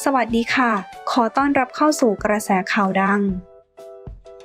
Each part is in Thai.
สวัสดีค่ะ ขอต้อนรับเข้าสู่กระแสข่าวดัง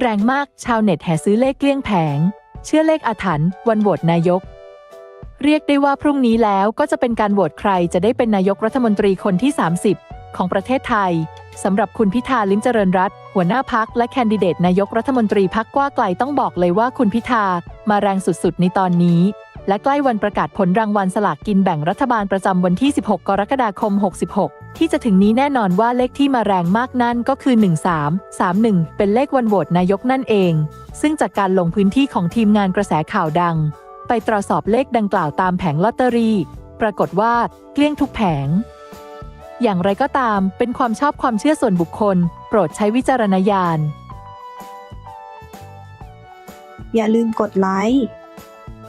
แรงมากชาวเน็ตแห่ซื้อเลขเกลี้ยงแผง เชื่อเลขอาถรรพ์วันโหวตนายก เรียกได้ว่าพรุ่งนี้แล้วก็จะเป็นการโหวตใครจะได้เป็นนายกรัฐมนตรีคนที่ 30 ของประเทศไทยสำหรับคุณพิธาลิ้มเจริญรัตหัวหน้าพักและแคนดิเดตนายกรัฐมนตรีพักกว้าไกลต้องบอกเลยว่าคุณพิธามาแรงสุดๆในตอนนี้ และใกล้วันประกาศผลรางวัลสลากกินแบ่งรัฐบาลประจำวันที่ 16 กรกฎาคม 66 ที่จะถึงนี้แน่นอนว่าเลขที่มาแรงมากนั่นก็คือ 1331 เป็นเลขวันโหวตนายกนั่นเอง ซึ่งจากการลงพื้นที่ของทีมงานกระแสข่าวดัง ไปตรวจสอบเลขดังกล่าวตามแผงลอตเตอรี่ ปรากฏว่าเกลี้ยงทุกแผง อย่างไรก็ตาม เป็นความชอบความเชื่อส่วนบุคคล โปรดใช้วิจารณญาณ อย่าลืมกดไลค์